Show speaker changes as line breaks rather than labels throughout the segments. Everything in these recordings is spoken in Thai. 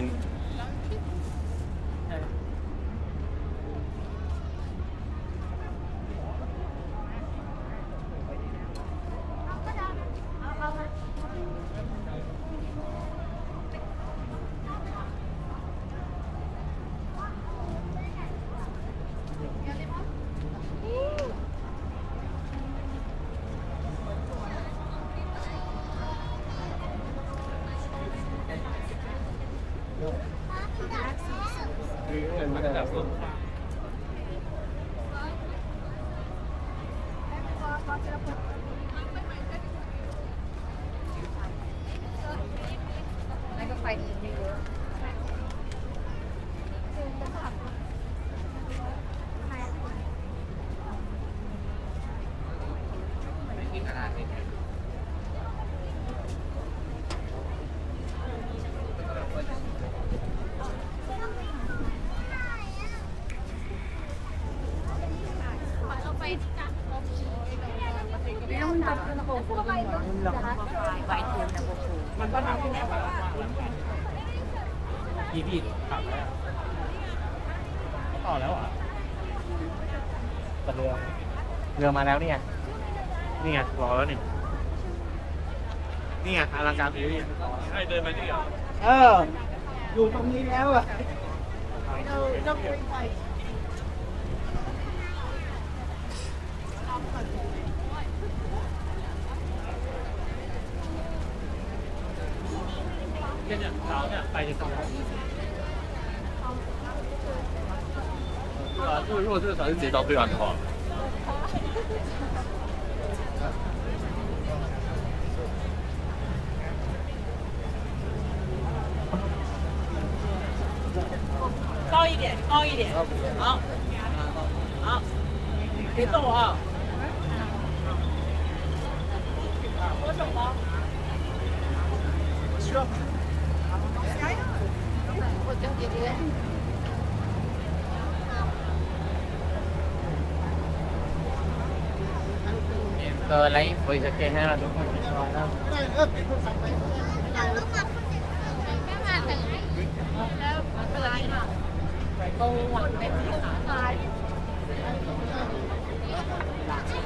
mean, 快递
นั่นก็ไปอีกเยอะ
พี่พี่ขับแล้วต่อแล้วอะแต่เรือเรือมาแล้วนี่ไงนี่ไงรอแล้วนี่นี่ไงอลังการสีพี่ให้เดินมาที่เหรอ
เอออยู่ตรงนี้แล้วอะ
เนี่ยเนี่ยเร 这样，好，这样摆一个招牌。啊，如果如果这个船是直接到对岸的话。
高一点，高一点，好，好，别动啊！
લાઈફ
હોઈ શકે હે Thank
you.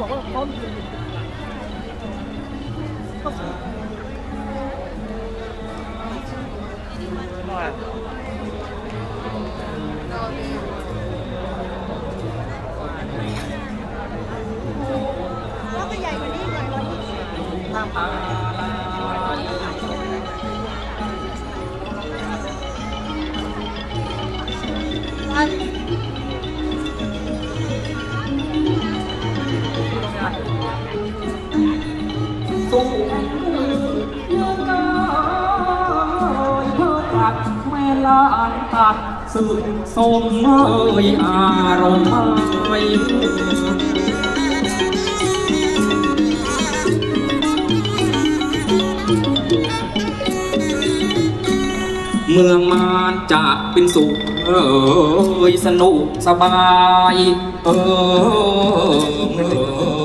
สูงลูกกาย เพื่อตัดแม่ลานตัดสึกทรงเอ่ยอารมณ์ไม่เมืองมารจะเป็นสุขเอ้ยสนุกสบาย เออเอ้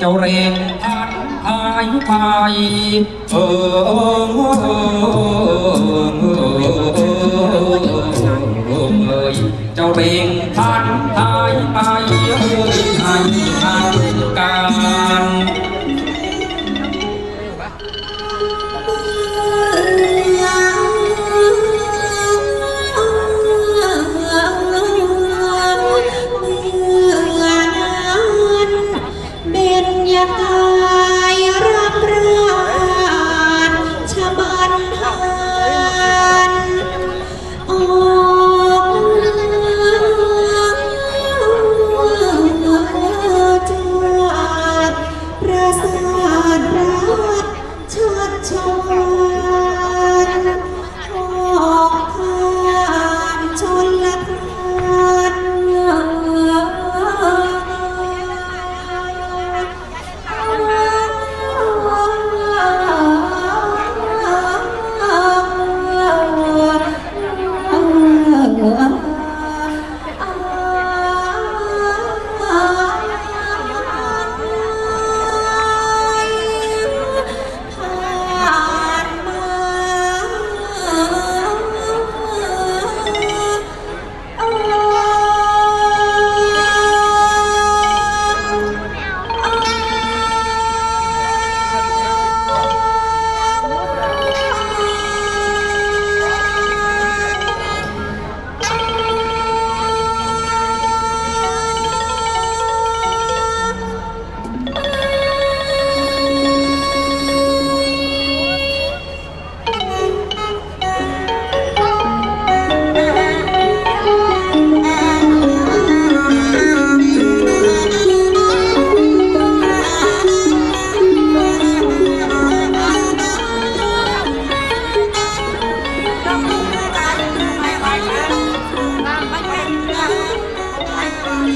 เจ้าเร่งทันพายพายเออเออเออเออเออเจ้าเร่งพันพายไปเอ้ย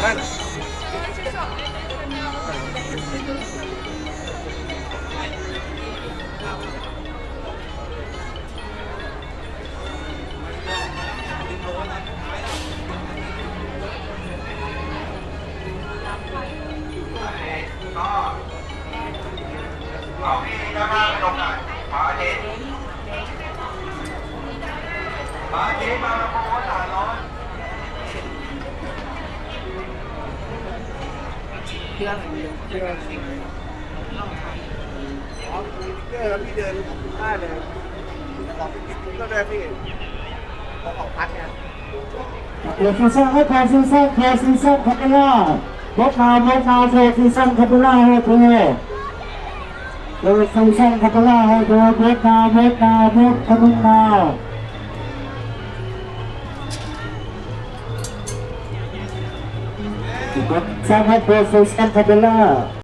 Rana. อ๋อ
เกอร์พี่เดินได้เลยขอเป็นติ๊กก็ได้พี่ของของพัดเนี่ย
เดี๋ยวซีซั่นให้พอซีซั่นพอซีซั่นคาเปล่าบนาบดนาเทซีซั่นคาเปล่าให้เธอ ดี๋ยวซีซั่นคาโปล่าให้เธอบดนาบดนาบดคาเปล่าบดซันให้พอซีซั่นคาเปล่า